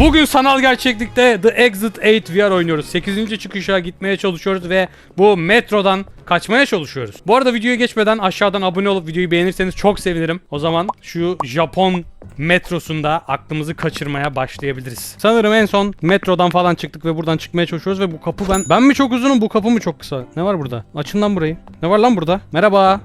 Bugün sanal gerçeklikte The Exit 8 VR oynuyoruz. 8. çıkışa gitmeye çalışıyoruz ve bu metrodan kaçmaya çalışıyoruz. Bu arada videoya geçmeden aşağıdan abone olup videoyu beğenirseniz çok sevinirim. O zaman şu Japon metrosunda aklımızı kaçırmaya başlayabiliriz. Sanırım en son metrodan falan çıktık ve buradan çıkmaya çalışıyoruz ve bu kapı ben... Ben mi çok uzunum bu kapı mı çok kısa? Ne var burada? Açın lan burayı. Ne var lan burada? Merhaba.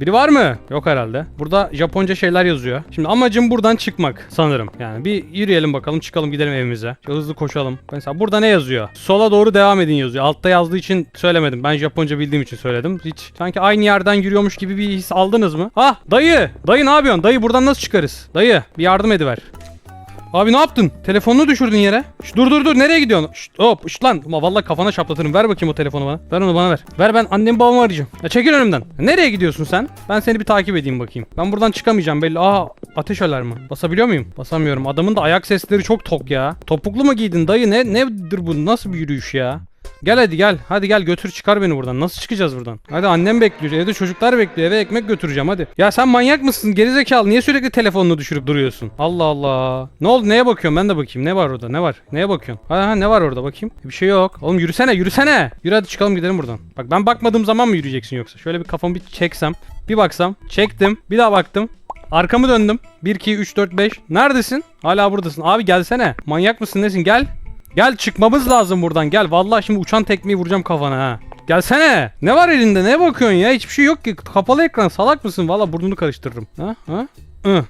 Biri var mı? Yok herhalde. Burada Japonca şeyler yazıyor. Şimdi amacım buradan çıkmak sanırım. Yani bir yürüyelim bakalım çıkalım gidelim evimize. Şöyle hızlı koşalım. Mesela burada ne yazıyor? Sola doğru devam edin yazıyor. Altta yazdığı için söylemedim. Ben Japonca bildiğim için söyledim. Hiç sanki aynı yerden yürüyormuş gibi bir his aldınız mı? Ah dayı! Dayı ne yapıyorsun? Dayı buradan nasıl çıkarız? Dayı bir yardım ediver. Abi ne yaptın? Telefonunu düşürdün yere. Şş, dur dur dur nereye gidiyorsun? Şşt, hop şşt lan. Ama vallahi kafana şaplatırım. Ver bakayım o telefonu bana. Ver onu bana ver. Ver ben annemi babamı arayacağım. Ya çekil önümden. Nereye gidiyorsun sen? Ben seni bir takip edeyim bakayım. Ben buradan çıkamayacağım belli. Aa ateş alarmı. Basabiliyor muyum? Basamıyorum. Adamın da ayak sesleri çok tok ya. Topuklu mu giydin dayı? Ne nedir bu? Nasıl bir yürüyüş ya? Gel hadi gel. Hadi gel götür çıkar beni buradan. Nasıl çıkacağız buradan? Hadi annem bekliyor. Evde çocuklar bekliyor. Eve ekmek götüreceğim hadi. Ya sen manyak mısın? Gerizekalı. Niye sürekli telefonunu düşürüp duruyorsun? Allah Allah. Ne oldu? Neye bakıyorsun? Ben de bakayım. Ne var orada? Ne var? Neye bakıyorsun? Ha, ha ne var orada? Bakayım. Bir şey yok. Oğlum yürüsene yürüsene. Yürü hadi çıkalım gidelim buradan. Bak ben bakmadığım zaman mı yürüyeceksin yoksa? Şöyle bir kafamı bir çeksem. Bir baksam. Çektim. Bir daha baktım. Arkamı döndüm. 1, 2, 3, 4, 5. Neredesin? Hala buradasın. Abi gelsene. Manyak mısın nesin? Gel. Gel çıkmamız lazım buradan. Gel. Vallahi şimdi uçan tekmeyi vuracağım kafana ha. Gelsene. Ne var elinde? Ne bakıyorsun ya? Hiçbir şey yok ki. Kapalı ekran. Salak mısın? Vallahi burnunu karıştırırım. Ha? Ha? Hı.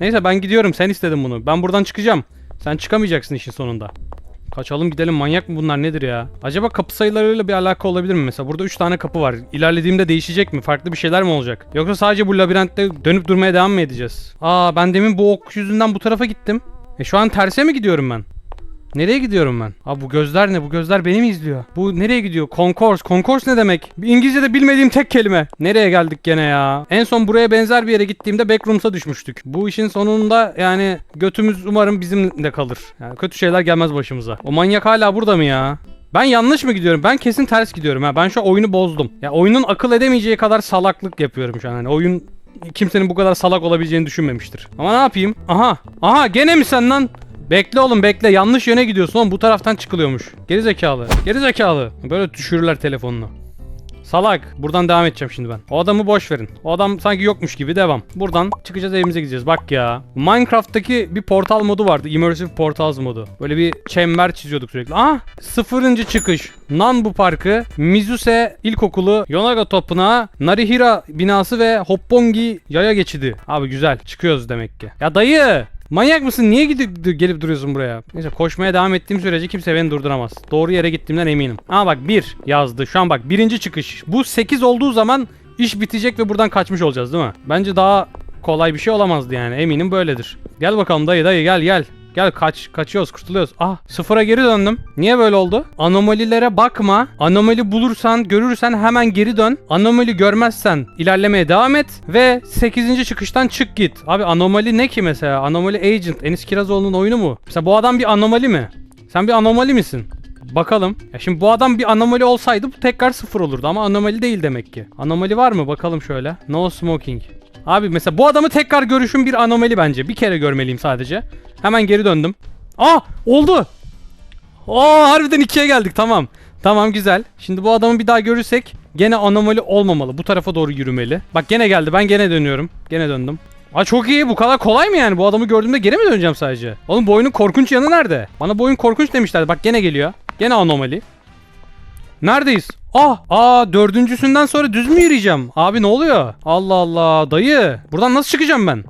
Neyse ben gidiyorum. Sen istedin bunu. Ben buradan çıkacağım. Sen çıkamayacaksın işin sonunda. Kaçalım gidelim manyak mı bunlar nedir ya? Acaba kapı sayılarıyla bir alaka olabilir mi? Mesela burada 3 tane kapı var. İlerlediğimde değişecek mi? Farklı bir şeyler mi olacak? Yoksa sadece bu labirentte dönüp durmaya devam mı edeceğiz? Aa ben demin bu ok yüzünden bu tarafa gittim. E şu an terse mi gidiyorum ben? Nereye gidiyorum ben? Abi bu gözler ne? Bu gözler beni mi izliyor? Bu nereye gidiyor? Concourse. Concourse ne demek? İngilizce'de bilmediğim tek kelime. Nereye geldik gene ya? En son buraya benzer bir yere gittiğimde backrooms'a düşmüştük. Bu işin sonunda yani götümüz umarım bizim de kalır. Yani kötü şeyler gelmez başımıza. O manyak hala burada mı ya? Ben yanlış mı gidiyorum? Ben kesin ters gidiyorum ha. Ben şu oyunu bozdum. Ya oyunun akıl edemeyeceği kadar salaklık yapıyorum şu an. Hani oyun kimsenin bu kadar salak olabileceğini düşünmemiştir. Ama ne yapayım? Aha. Aha gene mi sen lan? Bekle oğlum bekle. Yanlış yöne gidiyorsun oğlum. Bu taraftan çıkılıyormuş. Geri zekalı. Geri zekalı. Böyle düşürürler telefonunu. Salak. Buradan devam edeceğim şimdi ben. O adamı boş verin. O adam sanki yokmuş gibi devam. Buradan çıkacağız evimize gideceğiz. Bak ya. Minecraft'taki bir portal modu vardı. Immersive Portals modu. Böyle bir çember çiziyorduk sürekli. Ah! Sıfırıncı çıkış. Nanbu Parkı, Mizuse İlkokulu, Yonaga Tapınağı, Narihira binası ve Hoppongi yaya geçidi. Abi güzel. Çıkıyoruz demek ki. Ya dayı! Manyak mısın? Niye gidip gelip duruyorsun buraya? Neyse koşmaya devam ettiğim sürece kimse beni durduramaz. Doğru yere gittiğimden eminim. Ama bak 1 yazdı. Şu an bak birinci çıkış. Bu 8 olduğu zaman iş bitecek ve buradan kaçmış olacağız değil mi? Bence daha kolay bir şey olamazdı yani. Eminim böyledir. Gel bakalım dayı dayı gel gel. Gel kaç kaçıyoruz kurtuluyoruz. Ah sıfıra geri döndüm. Niye böyle oldu? Anomalilere bakma. Anomali bulursan görürsen hemen geri dön. Anomali görmezsen ilerlemeye devam et. Ve 8. çıkıştan çık git. Abi anomali ne ki mesela? Anomali Agent. Enis Kirazoğlu'nun oyunu mu? Mesela bu adam bir anomali mi? Sen bir anomali misin? Bakalım. Ya şimdi bu adam bir anomali olsaydı bu tekrar sıfır olurdu ama anomali değil demek ki. Anomali var mı? Bakalım şöyle. No smoking. Abi mesela bu adamı tekrar görüşüm bir anomali bence. Bir kere görmeliyim sadece. Hemen geri döndüm. Aa oldu. Aa harbiden ikiye geldik tamam. Tamam güzel. Şimdi bu adamı bir daha görürsek gene anomali olmamalı. Bu tarafa doğru yürümeli. Bak gene geldi. Ben gene dönüyorum. Gene döndüm. Aa çok iyi. Bu kadar kolay mı yani? Bu adamı gördüğümde geri mi döneceğim sadece? Oğlum bu korkunç yanı nerede? Bana bu korkunç demişlerdi. Bak gene geliyor. Gene anomali. Neredeyiz? Ah! Aa dördüncüsünden sonra düz mü yürüyeceğim? Abi ne oluyor? Allah Allah dayı. Buradan nasıl çıkacağım ben?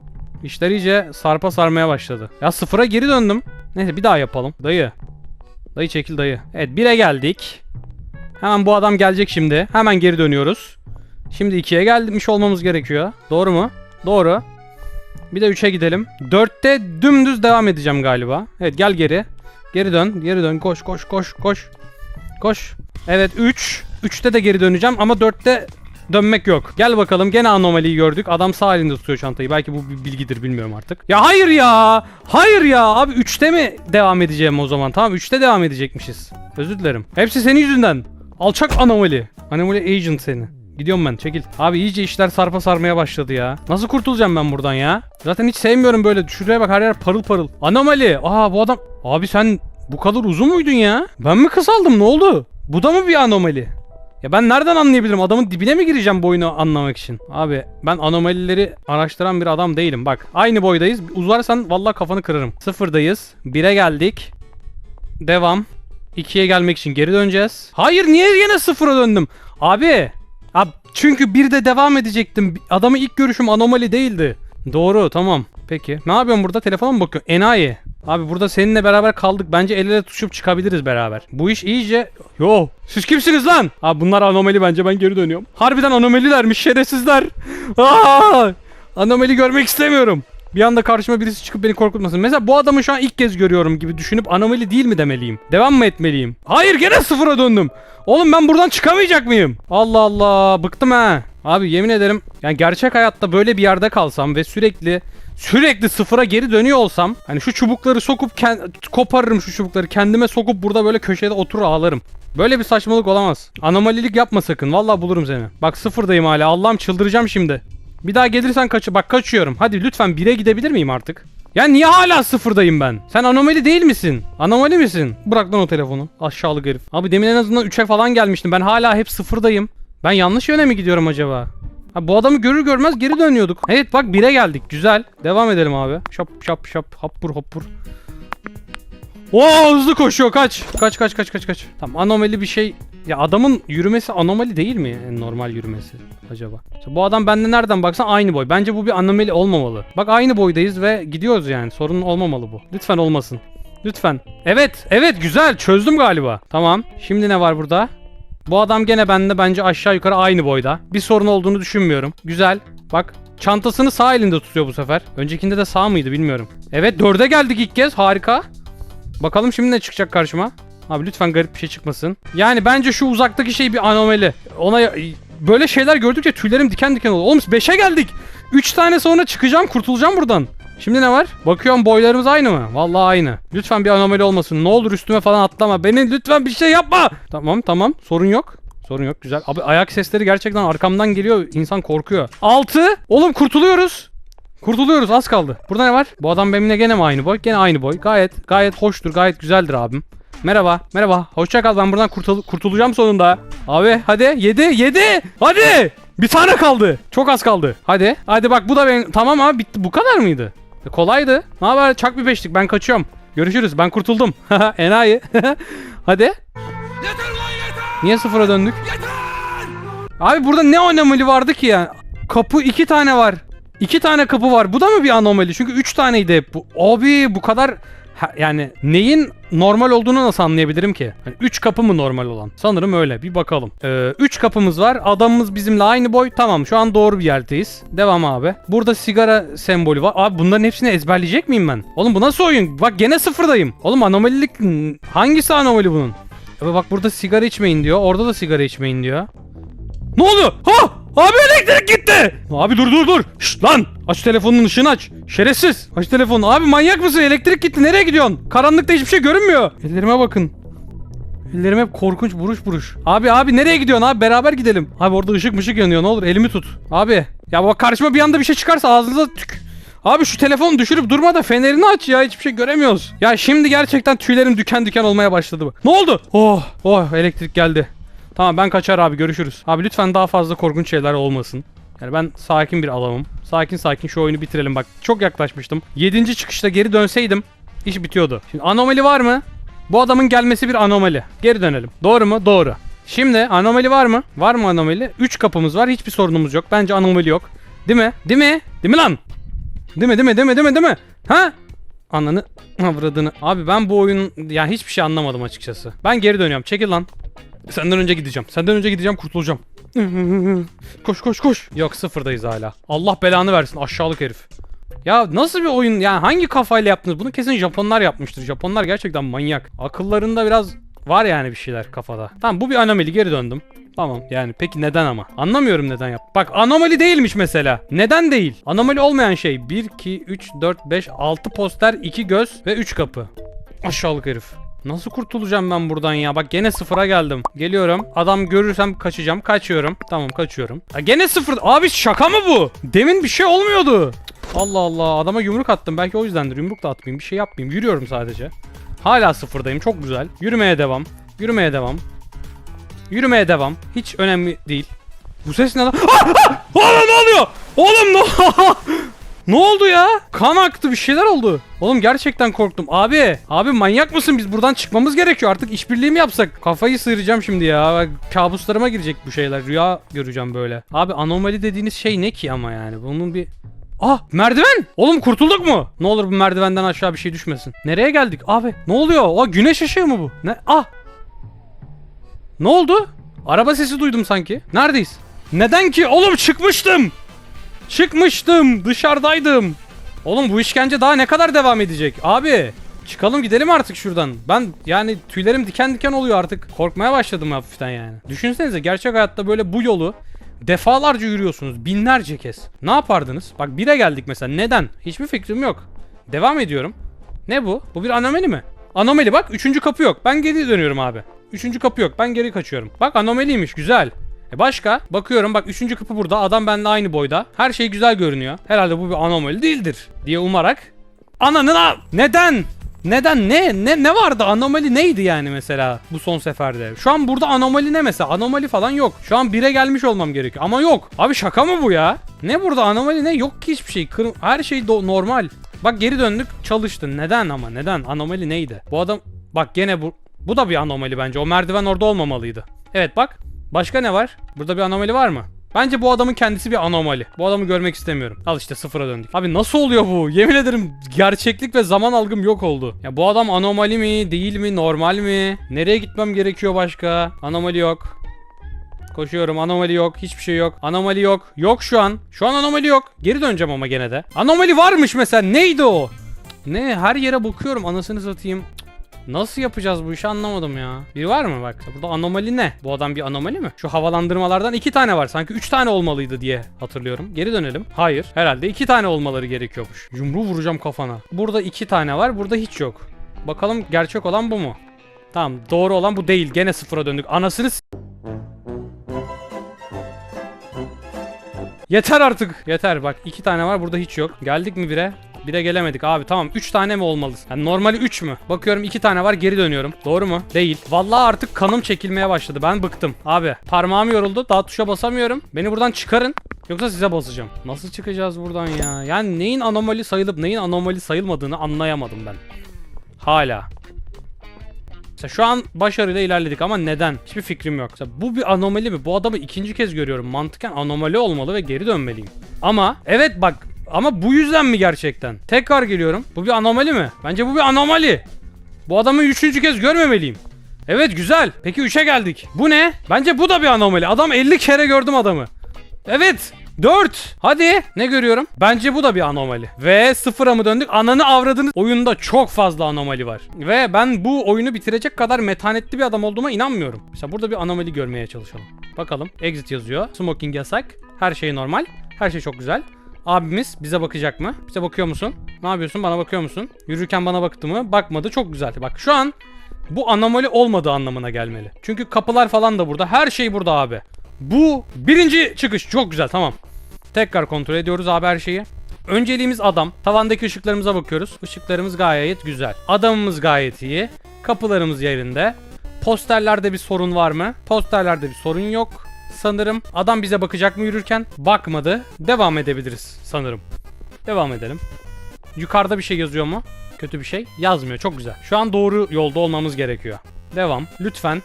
İşler iyice sarpa sarmaya başladı. Ya sıfıra geri döndüm. Neyse bir daha yapalım. Dayı. Dayı çekil dayı. Evet 1'e geldik. Hemen bu adam gelecek şimdi. Hemen geri dönüyoruz. Şimdi 2'ye gelmiş olmamız gerekiyor. Doğru mu? Doğru. Bir de 3'e gidelim. 4'te dümdüz devam edeceğim galiba. Evet gel geri. Geri dön. Geri dön. Koş koş koş koş. Koş. Evet 3. 3'te de geri döneceğim ama 4'te dönmek yok. Gel bakalım gene anomaliyi gördük. Adam sağ elinde tutuyor çantayı. Belki bu bir bilgidir bilmiyorum artık. Ya hayır ya. Hayır ya. Abi 3'te mi devam edeceğim o zaman? Tamam 3'te devam edecekmişiz. Özür dilerim. Hepsi senin yüzünden. Alçak anomali. Anomali agent seni. Gidiyorum ben çekil. Abi iyice işler sarpa sarmaya başladı ya. Nasıl kurtulacağım ben buradan ya? Zaten hiç sevmiyorum böyle. Şuraya bak her yer parıl parıl. Anomali. Aa bu adam Abi sen bu kadar uzun muydun ya? Ben mi kısaldım ne oldu? Bu da mı bir anomali? Ya ben nereden anlayabilirim? Adamın dibine mi gireceğim boyunu anlamak için? Abi ben anomalileri araştıran bir adam değilim. Bak aynı boydayız. Uzarsan vallahi kafanı kırarım. Sıfırdayız. Bire geldik. Devam. 2'ye gelmek için geri döneceğiz. Hayır niye yine sıfıra döndüm? Abi. Abi çünkü bir de devam edecektim. Adamı ilk görüşüm anomali değildi. Doğru tamam. Peki. Ne yapıyorsun burada? Telefona mı bakıyorsun? Enayi. Abi burada seninle beraber kaldık. Bence el ele tutuşup çıkabiliriz beraber. Bu iş iyice... Yo. Siz kimsiniz lan? Abi bunlar anomali bence. Ben geri dönüyorum. Harbiden anomalilermiş şerefsizler. Aa! Anomali görmek istemiyorum. Bir anda karşıma birisi çıkıp beni korkutmasın. Mesela bu adamı şu an ilk kez görüyorum gibi düşünüp anomali değil mi demeliyim? Devam mı etmeliyim? Hayır gene sıfıra döndüm. Oğlum ben buradan çıkamayacak mıyım? Allah Allah bıktım ha. Abi yemin ederim yani gerçek hayatta böyle bir yerde kalsam ve sürekli sürekli sıfıra geri dönüyor olsam hani şu çubukları sokup koparırım şu çubukları kendime sokup burada böyle köşede oturur ağlarım. Böyle bir saçmalık olamaz. Anomalilik yapma sakın. Vallahi bulurum seni. Bak sıfırdayım hala. Allah'ım çıldıracağım şimdi. Bir daha gelirsen kaç bak kaçıyorum. Hadi lütfen 1'e gidebilir miyim artık? Ya niye hala sıfırdayım ben? Sen anomali değil misin? Anomali misin? Bırak lan o telefonu. Aşağılık herif. Abi demin en azından 3'e falan gelmiştim. Ben hala hep sıfırdayım. Ben yanlış yöne mi gidiyorum acaba? Ha, bu adamı görür görmez geri dönüyorduk. Evet bak 1'e geldik. Güzel. Devam edelim abi. Şap şap şap. Happur hoppur. Oo hızlı koşuyor kaç. Kaç kaç kaç kaç kaç. Tamam anomali bir şey. Ya adamın yürümesi anomali değil mi? En normal yürümesi acaba. İşte bu adam bende nereden baksan aynı boy. Bence bu bir anomali olmamalı. Bak aynı boydayız ve gidiyoruz yani. Sorun olmamalı bu. Lütfen olmasın. Lütfen. Evet, evet güzel. Çözdüm galiba. Tamam. Şimdi ne var burada? Bu adam gene bende bence aşağı yukarı aynı boyda. Bir sorun olduğunu düşünmüyorum. Güzel. Bak çantasını sağ elinde tutuyor bu sefer. Öncekinde de sağ mıydı bilmiyorum. Evet dörde geldik ilk kez. Harika. Bakalım şimdi ne çıkacak karşıma. Abi lütfen garip bir şey çıkmasın. Yani bence şu uzaktaki şey bir anomali. Ona böyle şeyler gördükçe tüylerim diken diken oluyor. Oğlum 5'e geldik. 3 tane sonra çıkacağım kurtulacağım buradan. Şimdi ne var? Bakıyorum boylarımız aynı mı? Vallahi aynı. Lütfen bir anomali olmasın. Ne olur üstüme falan atlama. Beni lütfen bir şey yapma. Tamam tamam sorun yok. Sorun yok güzel. Abi ayak sesleri gerçekten arkamdan geliyor. İnsan korkuyor. 6. Oğlum kurtuluyoruz. Kurtuluyoruz az kaldı. Burada ne var? Bu adam benimle gene mi aynı boy? Gene aynı boy. Gayet gayet hoştur. Gayet güzeldir abim. Merhaba. Merhaba. Hoşça kal. Ben buradan kurtul kurtulacağım sonunda. Abi hadi. 7 7. Hadi. Bir tane kaldı. Çok az kaldı. Hadi. Hadi bak bu da benim. Tamam abi bitti. Bu kadar mıydı? E, kolaydı. Ne haber? Çak bir beşlik. Ben kaçıyorum. Görüşürüz. Ben kurtuldum. Enayi. hadi. Yeter ulan yeter! Niye sıfıra döndük? Yeter! Abi burada ne anomali vardı ki ya? Kapı iki tane var. İki tane kapı var. Bu da mı bir anomali? Çünkü üç taneydi hep bu. Abi bu kadar Yani neyin normal olduğunu nasıl anlayabilirim ki? Hani üç kapı mı normal olan? Sanırım öyle. Bir bakalım. Ee, üç kapımız var. Adamımız bizimle aynı boy. Tamam şu an doğru bir yerdeyiz. Devam abi. Burada sigara sembolü var. Abi bunların hepsini ezberleyecek miyim ben? Oğlum bu nasıl oyun? Bak gene sıfırdayım. Oğlum anomalilik hangisi anomali bunun? Abi bak burada sigara içmeyin diyor. Orada da sigara içmeyin diyor. Ne oldu? Ha! Abi elektrik gitti. Abi dur dur dur. Şşt lan. Aç telefonun ışığını aç. Şerefsiz. Aç telefonu. Abi manyak mısın? Elektrik gitti. Nereye gidiyorsun? Karanlıkta hiçbir şey görünmüyor. Ellerime bakın. Ellerim hep korkunç buruş buruş. Abi abi nereye gidiyorsun abi? Beraber gidelim. Abi orada ışık mışık yanıyor. Ne olur elimi tut. Abi. Ya bak karşıma bir anda bir şey çıkarsa ağzınıza tük. Abi şu telefonu düşürüp durma da fenerini aç ya hiçbir şey göremiyoruz. Ya şimdi gerçekten tüylerim diken diken olmaya başladı. bu. Ne oldu? Oh oh elektrik geldi. Tamam ben kaçar abi görüşürüz. Abi lütfen daha fazla korkunç şeyler olmasın. Yani ben sakin bir adamım. Sakin sakin şu oyunu bitirelim bak. Çok yaklaşmıştım. 7. çıkışta geri dönseydim iş bitiyordu. Şimdi anomali var mı? Bu adamın gelmesi bir anomali. Geri dönelim. Doğru mu? Doğru. Şimdi anomali var mı? Var mı anomali? 3 kapımız var. Hiçbir sorunumuz yok. Bence anomali yok. Değil mi? Değil mi? Değil mi lan? Değil mi? Değil mi? Değil mi? Değil mi? Değil mi? Ha? Ananı avradını. Abi ben bu oyun yani hiçbir şey anlamadım açıkçası. Ben geri dönüyorum. Çekil lan. Senden önce gideceğim. Senden önce gideceğim kurtulacağım. koş koş koş. Yok sıfırdayız hala. Allah belanı versin aşağılık herif. Ya nasıl bir oyun yani hangi kafayla yaptınız? Bunu kesin Japonlar yapmıştır. Japonlar gerçekten manyak. Akıllarında biraz var yani bir şeyler kafada. Tamam bu bir anomali geri döndüm. Tamam yani peki neden ama? Anlamıyorum neden yap. Bak anomali değilmiş mesela. Neden değil? Anomali olmayan şey 1, 2, 3, 4, 5, 6 poster, 2 göz ve 3 kapı. Aşağılık herif. Nasıl kurtulacağım ben buradan ya? Bak gene sıfıra geldim. Geliyorum. Adam görürsem kaçacağım. Kaçıyorum. Tamam kaçıyorum. Ya gene sıfır. Abi şaka mı bu? Demin bir şey olmuyordu. Allah Allah. Adama yumruk attım. Belki o yüzdendir. Yumruk da atmayayım. Bir şey yapmayayım. Yürüyorum sadece. Hala sıfırdayım. Çok güzel. Yürümeye devam. Yürümeye devam. Yürümeye devam. Hiç önemli değil. Bu ses ne lan? Ah! Ah! Oğlum ne oluyor? Oğlum ne Ne oldu ya? Kan aktı bir şeyler oldu. Oğlum gerçekten korktum. Abi, abi manyak mısın? Biz buradan çıkmamız gerekiyor. Artık işbirliği mi yapsak? Kafayı sıyıracağım şimdi ya. Kabuslarıma girecek bu şeyler. Rüya göreceğim böyle. Abi anomali dediğiniz şey ne ki ama yani? Bunun bir Ah merdiven. Oğlum kurtulduk mu? Ne olur bu merdivenden aşağı bir şey düşmesin. Nereye geldik abi? Ne oluyor? O güneş ışığı mı bu? Ne? Ah. Ne oldu? Araba sesi duydum sanki. Neredeyiz? Neden ki? Oğlum çıkmıştım. Çıkmıştım. Dışarıdaydım. Oğlum bu işkence daha ne kadar devam edecek? Abi çıkalım gidelim artık şuradan. Ben yani tüylerim diken diken oluyor artık. Korkmaya başladım hafiften yani. Düşünsenize gerçek hayatta böyle bu yolu defalarca yürüyorsunuz. Binlerce kez. Ne yapardınız? Bak bire geldik mesela. Neden? Hiçbir fikrim yok. Devam ediyorum. Ne bu? Bu bir anomali mi? Anomali bak. Üçüncü kapı yok. Ben geri dönüyorum abi. Üçüncü kapı yok. Ben geri kaçıyorum. Bak anomaliymiş. Güzel. E başka? Bakıyorum bak üçüncü kapı burada. Adam benimle aynı boyda. Her şey güzel görünüyor. Herhalde bu bir anomali değildir diye umarak. Ananın a- Neden? Neden? Ne? Ne ne vardı? Anomali neydi yani mesela bu son seferde? Şu an burada anomali ne mesela? Anomali falan yok. Şu an bire gelmiş olmam gerekiyor. Ama yok. Abi şaka mı bu ya? Ne burada anomali ne? Yok ki hiçbir şey. Kır- Her şey normal. Bak geri döndük çalıştı. Neden ama? Neden? Anomali neydi? Bu adam bak gene bu bu da bir anomali bence. O merdiven orada olmamalıydı. Evet bak. Başka ne var? Burada bir anomali var mı? Bence bu adamın kendisi bir anomali. Bu adamı görmek istemiyorum. Al işte sıfıra döndük. Abi nasıl oluyor bu? Yemin ederim gerçeklik ve zaman algım yok oldu. Ya bu adam anomali mi? Değil mi? Normal mi? Nereye gitmem gerekiyor başka? Anomali yok. Koşuyorum anomali yok hiçbir şey yok anomali yok yok şu an şu an anomali yok geri döneceğim ama gene de anomali varmış mesela neydi o ne her yere bakıyorum anasını satayım Nasıl yapacağız bu işi anlamadım ya. Bir var mı bak? Burada anomali ne? Bu adam bir anomali mi? Şu havalandırmalardan iki tane var. Sanki üç tane olmalıydı diye hatırlıyorum. Geri dönelim. Hayır. Herhalde iki tane olmaları gerekiyormuş. Yumruğu vuracağım kafana. Burada iki tane var. Burada hiç yok. Bakalım gerçek olan bu mu? Tamam doğru olan bu değil. Gene sıfıra döndük. Anasını Yeter artık. Yeter bak iki tane var burada hiç yok. Geldik mi bire? Bir de gelemedik abi tamam 3 tane mi olmalı? Yani normali 3 mü? Bakıyorum 2 tane var geri dönüyorum. Doğru mu? Değil. Vallahi artık kanım çekilmeye başladı. Ben bıktım. Abi parmağım yoruldu. Daha tuşa basamıyorum. Beni buradan çıkarın. Yoksa size basacağım. Nasıl çıkacağız buradan ya? Yani neyin anomali sayılıp neyin anomali sayılmadığını anlayamadım ben. Hala. Mesela şu an başarıyla ilerledik ama neden? Hiçbir fikrim yok. Mesela bu bir anomali mi? Bu adamı ikinci kez görüyorum. Mantıken anomali olmalı ve geri dönmeliyim. Ama evet bak ama bu yüzden mi gerçekten? Tekrar geliyorum. Bu bir anomali mi? Bence bu bir anomali. Bu adamı üçüncü kez görmemeliyim. Evet güzel. Peki 3'e geldik. Bu ne? Bence bu da bir anomali. Adam 50 kere gördüm adamı. Evet. 4. Hadi. Ne görüyorum? Bence bu da bir anomali. Ve sıfıra mı döndük? Ananı avradını. Oyunda çok fazla anomali var. Ve ben bu oyunu bitirecek kadar metanetli bir adam olduğuma inanmıyorum. Mesela burada bir anomali görmeye çalışalım. Bakalım. Exit yazıyor. Smoking yasak. Her şey normal. Her şey çok güzel. Abimiz bize bakacak mı? Bize bakıyor musun? Ne yapıyorsun? Bana bakıyor musun? Yürürken bana baktı mı? Bakmadı. Çok güzel. Bak şu an bu anomali olmadığı anlamına gelmeli. Çünkü kapılar falan da burada. Her şey burada abi. Bu birinci çıkış. Çok güzel. Tamam. Tekrar kontrol ediyoruz abi her şeyi. Önceliğimiz adam. Tavandaki ışıklarımıza bakıyoruz. Işıklarımız gayet güzel. Adamımız gayet iyi. Kapılarımız yerinde. Posterlerde bir sorun var mı? Posterlerde bir sorun yok. Sanırım adam bize bakacak mı yürürken? Bakmadı. Devam edebiliriz sanırım. Devam edelim. Yukarıda bir şey yazıyor mu? Kötü bir şey. Yazmıyor. Çok güzel. Şu an doğru yolda olmamız gerekiyor. Devam. Lütfen.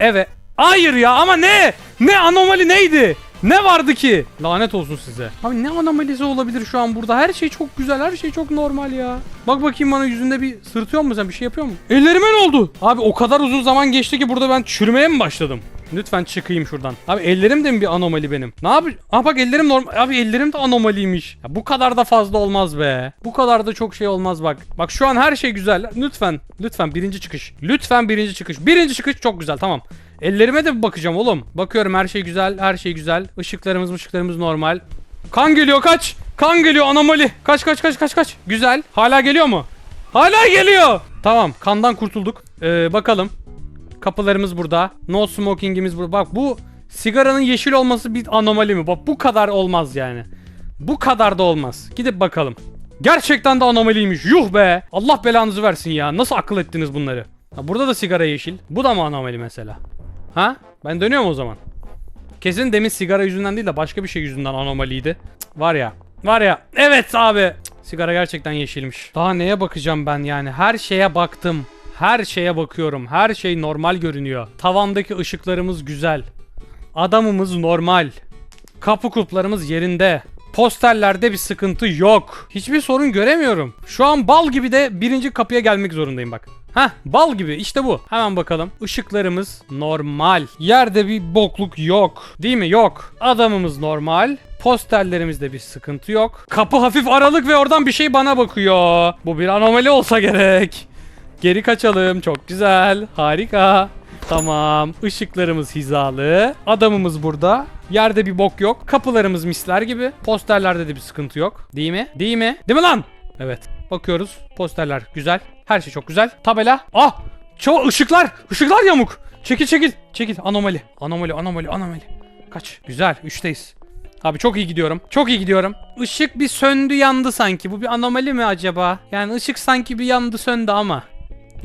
Evet. Hayır ya ama ne? Ne anomali neydi? Ne vardı ki? Lanet olsun size. Abi ne anomalisi olabilir şu an burada? Her şey çok güzel, her şey çok normal ya. Bak bakayım bana yüzünde bir sırtıyor mu sen? Bir şey yapıyor mu? Ellerime ne oldu? Abi o kadar uzun zaman geçti ki burada ben çürümeye mi başladım? Lütfen çıkayım şuradan. Abi ellerim de mi bir anomali benim? Ne yapayım? Aa bak ellerim normal. Abi ellerim de anomaliymiş. Ya bu kadar da fazla olmaz be. Bu kadar da çok şey olmaz bak. Bak şu an her şey güzel. Lütfen. Lütfen birinci çıkış. Lütfen birinci çıkış. Birinci çıkış çok güzel tamam. Ellerime de bir bakacağım oğlum. Bakıyorum her şey güzel. Her şey güzel. Işıklarımız ışıklarımız normal. Kan geliyor kaç. Kan geliyor anomali. Kaç kaç kaç kaç kaç. Güzel. Hala geliyor mu? Hala geliyor. Tamam kandan kurtulduk. Ee, bakalım. Kapılarımız burada. No smoking'imiz burada. Bak bu sigaranın yeşil olması bir anomali mi? Bak bu kadar olmaz yani. Bu kadar da olmaz. Gidip bakalım. Gerçekten de anomaliymiş. Yuh be. Allah belanızı versin ya. Nasıl akıl ettiniz bunları? Ha, burada da sigara yeşil. Bu da mı anomali mesela? Ha? Ben dönüyorum o zaman. Kesin demin sigara yüzünden değil de başka bir şey yüzünden anomaliydi. Cık, var ya. Var ya. Evet abi. Cık, sigara gerçekten yeşilmiş. Daha neye bakacağım ben yani? Her şeye baktım. Her şeye bakıyorum. Her şey normal görünüyor. Tavandaki ışıklarımız güzel. Adamımız normal. Kapı kulplarımız yerinde. Posterlerde bir sıkıntı yok. Hiçbir sorun göremiyorum. Şu an bal gibi de birinci kapıya gelmek zorundayım bak. Heh bal gibi işte bu. Hemen bakalım. Işıklarımız normal. Yerde bir bokluk yok. Değil mi? Yok. Adamımız normal. Posterlerimizde bir sıkıntı yok. Kapı hafif aralık ve oradan bir şey bana bakıyor. Bu bir anomali olsa gerek. Geri kaçalım. Çok güzel. Harika. Tamam. Işıklarımız hizalı. Adamımız burada. Yerde bir bok yok. Kapılarımız misler gibi. Posterlerde de bir sıkıntı yok. Değil mi? Değil mi? Değil mi lan? Evet. Bakıyoruz. Posterler güzel. Her şey çok güzel. Tabela. Ah! Çoğu ışıklar. Işıklar yamuk. Çekil çekil. Çekil. Anomali. Anomali anomali anomali. Kaç. Güzel. Üçteyiz. Abi çok iyi gidiyorum. Çok iyi gidiyorum. Işık bir söndü yandı sanki. Bu bir anomali mi acaba? Yani ışık sanki bir yandı söndü ama.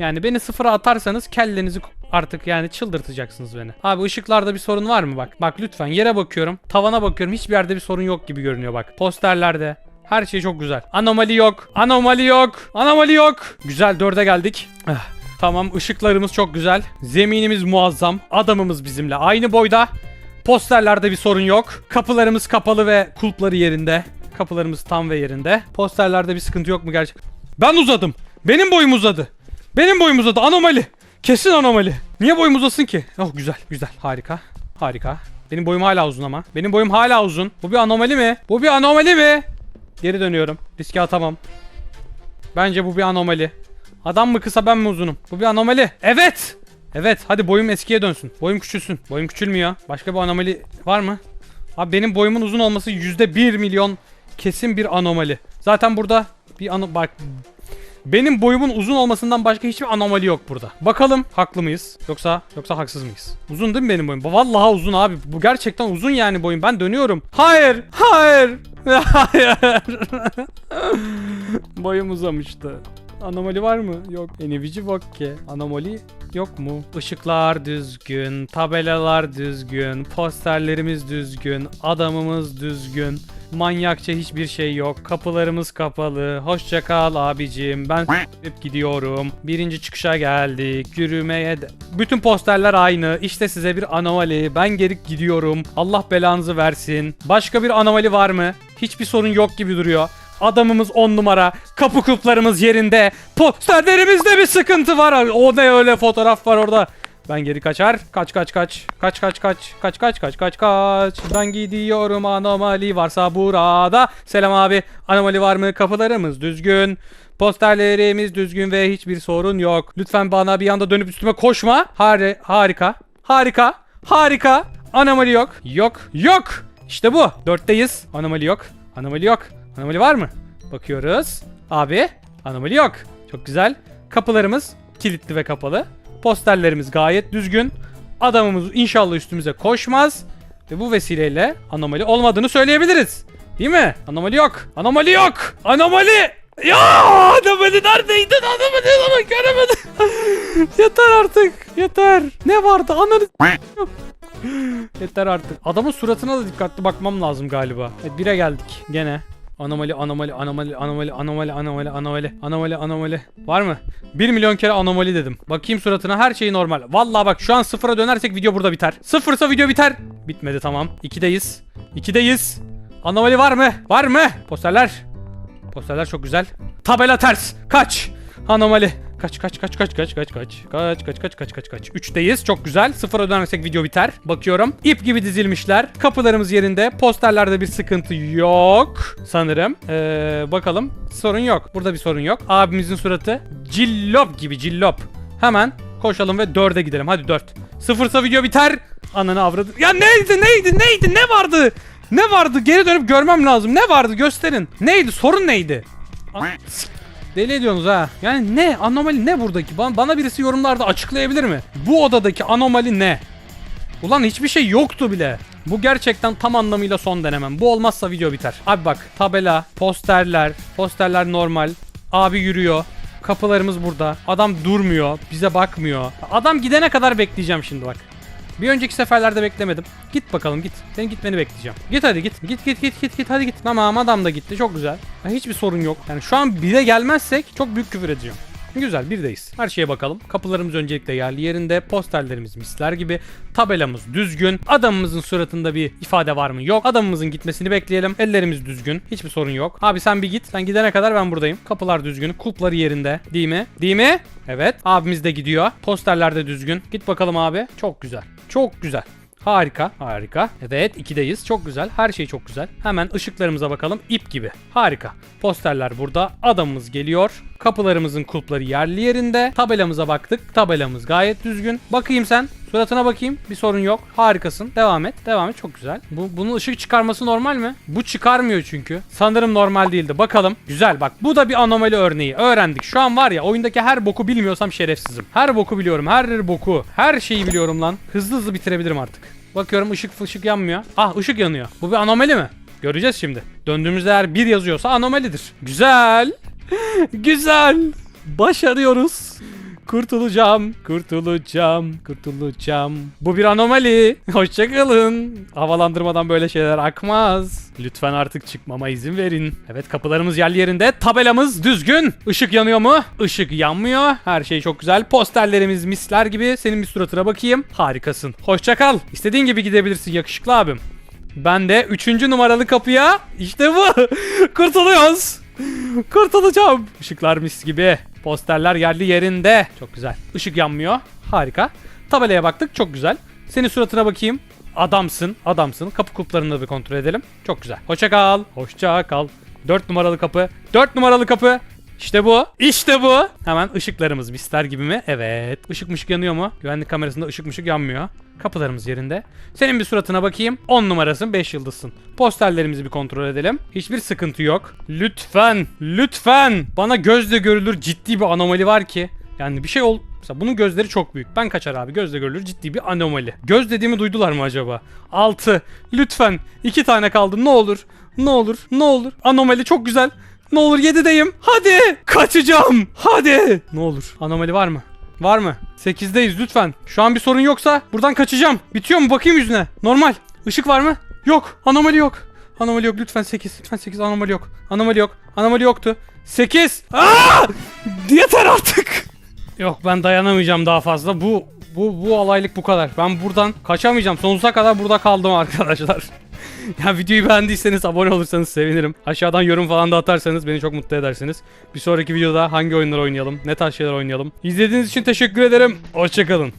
Yani beni sıfıra atarsanız kellenizi artık yani çıldırtacaksınız beni. Abi ışıklarda bir sorun var mı bak? Bak lütfen yere bakıyorum. Tavana bakıyorum. Hiçbir yerde bir sorun yok gibi görünüyor bak. Posterlerde. Her şey çok güzel. Anomali yok. Anomali yok. Anomali yok. Güzel dörde geldik. Ah, Tamam ışıklarımız çok güzel. Zeminimiz muazzam. Adamımız bizimle aynı boyda. Posterlerde bir sorun yok. Kapılarımız kapalı ve kulpları yerinde. Kapılarımız tam ve yerinde. Posterlerde bir sıkıntı yok mu gerçek? Ben uzadım. Benim boyum uzadı. Benim boyum uzadı. Anomali. Kesin anomali. Niye boyum uzasın ki? Oh güzel güzel. Harika. Harika. Benim boyum hala uzun ama. Benim boyum hala uzun. Bu bir anomali mi? Bu bir anomali mi? Geri dönüyorum. Riske atamam. Bence bu bir anomali. Adam mı kısa ben mi uzunum? Bu bir anomali. Evet. Evet hadi boyum eskiye dönsün. Boyum küçülsün. Boyum küçülmüyor. Başka bir anomali var mı? Abi benim boyumun uzun olması yüzde bir milyon kesin bir anomali. Zaten burada bir ano bak benim boyumun uzun olmasından başka hiçbir anomali yok burada. Bakalım haklı mıyız yoksa yoksa haksız mıyız? Uzun değil mi benim boyum? Vallahi uzun abi. Bu gerçekten uzun yani boyum. Ben dönüyorum. Hayır. Hayır. Hayır. boyum uzamıştı. Anomali var mı? Yok. Enivici bak ki. Anomali yok mu? Işıklar düzgün, tabelalar düzgün, posterlerimiz düzgün, adamımız düzgün. Manyakça hiçbir şey yok. Kapılarımız kapalı. Hoşça kal abicim. Ben s**tip gidiyorum. Birinci çıkışa geldik. Yürümeye de... Bütün posterler aynı. İşte size bir anomali. Ben geri gidiyorum. Allah belanızı versin. Başka bir anomali var mı? Hiçbir sorun yok gibi duruyor. Adamımız 10 numara. Kapı kulplarımız yerinde. Posterlerimizde bir sıkıntı var. O ne öyle fotoğraf var orada. Ben geri kaçar. Kaç kaç kaç. Kaç kaç kaç. Kaç kaç kaç kaç kaç. Ben gidiyorum anomali varsa burada. Selam abi. Anomali var mı? Kapılarımız düzgün. Posterlerimiz düzgün ve hiçbir sorun yok. Lütfen bana bir anda dönüp üstüme koşma. Hari harika. Harika. Harika. Anomali yok. Yok. Yok. İşte bu. Dörtteyiz. Anomali yok. Anomali yok. Anomali var mı? Bakıyoruz. Abi. Anomali yok. Çok güzel. Kapılarımız kilitli ve kapalı. Posterlerimiz gayet düzgün. Adamımız inşallah üstümüze koşmaz. Ve bu vesileyle anomali olmadığını söyleyebiliriz. Değil mi? Anomali yok. Anomali yok. Anomali. Ya anomali neredeydin? Anomali ama göremedim. yeter artık. Yeter. Ne vardı? Ananı Yeter artık. Adamın suratına da dikkatli bakmam lazım galiba. Evet bire geldik. Gene. Anomali, anomali, anomali, anomali, anomali, anomali, anomali, anomali, anomali. Var mı? 1 milyon kere anomali dedim. Bakayım suratına her şey normal. Vallahi bak şu an sıfıra dönersek video burada biter. Sıfırsa video biter. Bitmedi tamam. 2'deyiz. 2'deyiz. Anomali var mı? Var mı? Posterler. Posterler çok güzel. Tabela ters. Kaç. Anomali. Kaç kaç kaç kaç kaç kaç kaç. Kaç kaç kaç kaç kaç kaç. 3'teyiz. Çok güzel. Sıfıra dönersek video biter. Bakıyorum. İp gibi dizilmişler. Kapılarımız yerinde. Posterlerde bir sıkıntı yok sanırım. Ee, bakalım. Sorun yok. Burada bir sorun yok. Abimizin suratı cillop gibi cillop. Hemen koşalım ve 4'e gidelim. Hadi 4. Sıfırsa video biter. Ananı avradı. Ya neydi neydi neydi ne vardı? Ne vardı? Geri dönüp görmem lazım. Ne vardı? Gösterin. Neydi? Sorun neydi? An Deli ediyorsunuz ha. Yani ne? Anomali ne buradaki? Bana, bana birisi yorumlarda açıklayabilir mi? Bu odadaki anomali ne? Ulan hiçbir şey yoktu bile. Bu gerçekten tam anlamıyla son denemem. Bu olmazsa video biter. Abi bak tabela, posterler, posterler normal. Abi yürüyor. Kapılarımız burada. Adam durmuyor. Bize bakmıyor. Adam gidene kadar bekleyeceğim şimdi bak. Bir önceki seferlerde beklemedim. Git bakalım git. Senin gitmeni bekleyeceğim. Git hadi git. Git git git git git hadi git. Tamam adam da gitti. Çok güzel. Hiçbir sorun yok. Yani şu an bire gelmezsek çok büyük küfür edeceğim. Güzel birdeyiz. Her şeye bakalım. Kapılarımız öncelikle yerli yerinde. Posterlerimiz misler gibi. Tabelamız düzgün. Adamımızın suratında bir ifade var mı? Yok. Adamımızın gitmesini bekleyelim. Ellerimiz düzgün. Hiçbir sorun yok. Abi sen bir git. Sen gidene kadar ben buradayım. Kapılar düzgün. Kulpları yerinde. Değil mi? Değil mi? Evet. Abimiz de gidiyor. Posterler de düzgün. Git bakalım abi. Çok güzel. Çok güzel. Harika, harika. Evet, ikideyiz. Çok güzel. Her şey çok güzel. Hemen ışıklarımıza bakalım. İp gibi. Harika. Posterler burada. Adamımız geliyor. Kapılarımızın kulpları yerli yerinde. Tabelamıza baktık. Tabelamız gayet düzgün. Bakayım sen. Suratına bakayım. Bir sorun yok. Harikasın. Devam et. Devam et. Çok güzel. Bu, bunun ışık çıkarması normal mi? Bu çıkarmıyor çünkü. Sanırım normal değildi. Bakalım. Güzel bak. Bu da bir anomali örneği. Öğrendik. Şu an var ya oyundaki her boku bilmiyorsam şerefsizim. Her boku biliyorum. Her boku. Her şeyi biliyorum lan. Hızlı hızlı bitirebilirim artık. Bakıyorum ışık ışık yanmıyor. Ah ışık yanıyor. Bu bir anomali mi? Göreceğiz şimdi. Döndüğümüzde eğer bir yazıyorsa anomalidir. Güzel. Güzel. Başarıyoruz. Kurtulacağım, kurtulacağım, kurtulacağım. Bu bir anomali. Hoşçakalın. Havalandırmadan böyle şeyler akmaz. Lütfen artık çıkmama izin verin. Evet kapılarımız yerli yerinde. Tabelamız düzgün. Işık yanıyor mu? Işık yanmıyor. Her şey çok güzel. Posterlerimiz misler gibi. Senin bir suratına bakayım. Harikasın. Hoşçakal. İstediğin gibi gidebilirsin yakışıklı abim. Ben de 3. numaralı kapıya işte bu. Kurtuluyoruz. Kurtulacağım. Işıklar mis gibi. Posterler yerli yerinde. Çok güzel. Işık yanmıyor. Harika. Tabelaya baktık. Çok güzel. Senin suratına bakayım. Adamsın. Adamsın. Kapı kulplarını da bir kontrol edelim. Çok güzel. Hoşça kal. Hoşça kal. 4 numaralı kapı. 4 numaralı kapı. İşte bu. İşte bu. Hemen ışıklarımız mister gibi mi? Evet. Işık mışık yanıyor mu? Güvenlik kamerasında ışık mışık yanmıyor. Kapılarımız yerinde. Senin bir suratına bakayım. 10 numarasın 5 yıldızsın. Posterlerimizi bir kontrol edelim. Hiçbir sıkıntı yok. Lütfen. Lütfen. Bana gözle görülür ciddi bir anomali var ki. Yani bir şey ol... Mesela bunun gözleri çok büyük. Ben kaçar abi. Gözle görülür ciddi bir anomali. Göz dediğimi duydular mı acaba? 6. Lütfen. 2 tane kaldı. Ne olur. Ne olur. Ne olur. Anomali çok güzel. Ne olur 7'deyim. Hadi. Kaçacağım. Hadi. Ne olur. Anomali var mı? Var mı? 8'deyiz lütfen. Şu an bir sorun yoksa buradan kaçacağım. Bitiyor mu? Bakayım yüzüne. Normal. Işık var mı? Yok. Anomali yok. Anomali yok. Lütfen 8. Lütfen 8. Anomali yok. Anomali yok. Anomali yoktu. 8. Aa! Yeter artık. Yok ben dayanamayacağım daha fazla. Bu bu bu alaylık bu kadar. Ben buradan kaçamayacağım. Sonsuza kadar burada kaldım arkadaşlar. ya videoyu beğendiyseniz abone olursanız sevinirim. Aşağıdan yorum falan da atarsanız beni çok mutlu edersiniz. Bir sonraki videoda hangi oyunlar oynayalım, ne tarz şeyler oynayalım. İzlediğiniz için teşekkür ederim. Hoşçakalın.